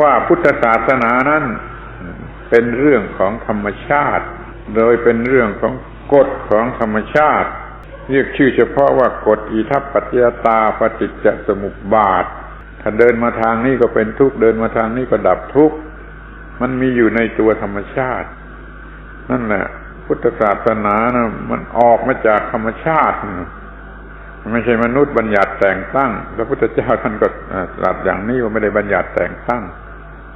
ว่าพุทธศาสนานั้นเป็นเรื่องของธรรมชาติ โดยเป็นเรื่องของกฎของธรรมชาติ เรียกชื่อเฉพาะว่ากฎอิทัปปัจจยตาปฏิจจสมุปบาท ถ้าเดินมาทางนี้ก็เป็นทุกข์เดินมาทางนี้ก็ดับทุกข์มันมีอยู่ในตัวธรรมชาติ นั่นแหละ พุทธศาสนานะมันออกมาจากธรรมชาติไม่ใช่มนุษย์บัญญัติแต่งตั้งพระพุทธเจ้าท่านก็ตรัสอย่างนี้ว่าไม่ได้บัญญัติแต่งตั้ง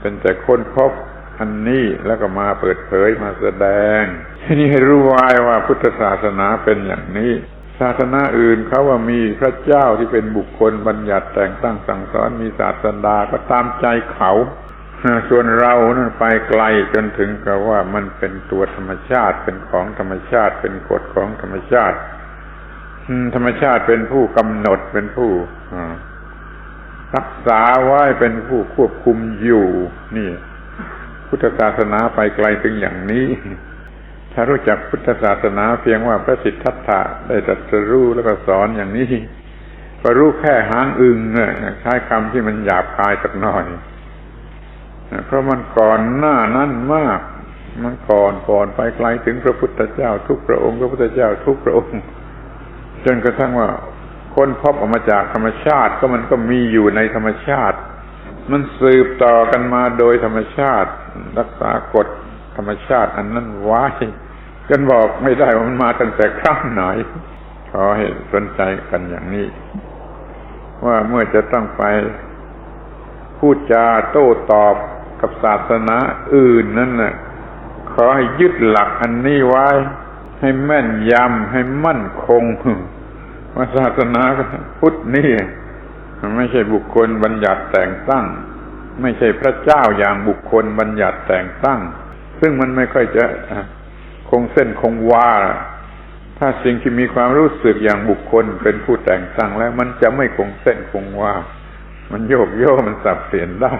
เป็นแต่ค้นพบอันนี้แล้วก็มาเปิดเผยมาแสดงทีนี้ให้รู้ไว้ว่าพุทธศาสนาเป็นอย่างนี้ ศาสนาอื่นเขาว่ามีพระเจ้าที่เป็นบุคคลบัญญัติแต่งตั้งสั่งสอนมีศาสดาก็ตามใจเขาส่วนเรานั้นไปไกลจนถึงกับว่ามันเป็นตัวธรรมชาติเป็นของธรรมชาติเป็นกฎของธรรมชาติธรรมชาติเป็นผู้กำหนดเป็นผู้ รักษาไว้เป็นผู้ควบคุมอยู่ นี่ พุทธศาสนาไปไกลถึงอย่างนี้ ถ้ารู้จักพุทธศาสนาเพียงว่าพระสิทธัตถะได้ตรัสรู้แล้วก็สอนอย่างนี้ก็รู้แค่หางอึงเนี่ยใช้คำที่มันหยาบคายสักหน่อยเพราะมันก่อนหน้านั้นมาก มันก่อนก่อนไปไกลถึงพระพุทธเจ้าทุกพระองค์พระพุทธเจ้าทุกพระองค์ จนกระทั่งว่า ค้นพบออกมาจากธรรมชาติก็มันก็มีอยู่ในธรรมชาติ มันสืบต่อกันมาโดยธรรมชาติ รักษากฎธรรมชาติ อันนั้นไว้จนบอกไม่ได้ว่ามันมาตั้งแต่ครั้งไหนขอให้สนใจกันอย่างนี้ ว่าเมื่อจะต้องไปพูดจาโต้ตอบกับศาสนาอื่นนั่นน่ะขอให้ยึดหลักอันนี้ไว้ ให้แม่นยำให้มั่นคง ว่าศาสนาพุทธนี่มันไม่ใช่บุคคลบัญญัติแต่งตั้ง ไม่ใช่พระเจ้าอย่างบุคคลบัญญัติแต่งตั้ง ซึ่งมันไม่ค่อยจะคงเส้นคงวาถ้าสิ่งที่มีความรู้สึกอย่างบุคคลเป็นผู้แต่งตั้งแล้ว มันจะไม่คงเส้นคงวามันโยกโยกมันสับเปลี่ยนได้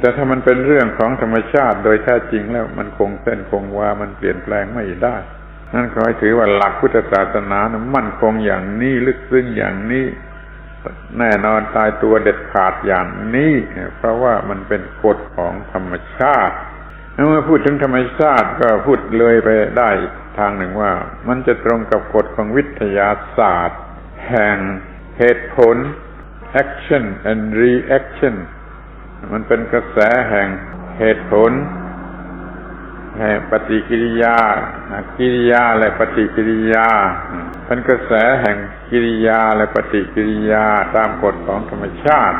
แต่ถ้ามันเป็นเรื่องของธรรมชาติโดยแท้จริงแล้ว มันคงเส้นคงวา มันเปลี่ยนแปลงไม่ได้ นั่นขอให้ถือว่าหลักพุทธศาสนานะมั่นคงอย่างนี้ลึกซึ้งอย่างนี้ แน่นอนตายตัวเด็ดขาดอย่างนี้ เพราะว่ามันเป็นกฎของธรรมชาติเมื่อพูดถึงธรรมชาติก็พูดเลยไปได้ทางหนึ่งว่า มันจะตรงกับกฎของวิทยาศาสตร์ แห่งเหตุผล action and reaction มันเป็นกระแสแห่งเหตุผล ปฏิกิริยา กิริยาและปฏิกิริยาเป็นกระแสแห่งกิริยาและปฏิกิริยาตามกฎของธรรมชาติ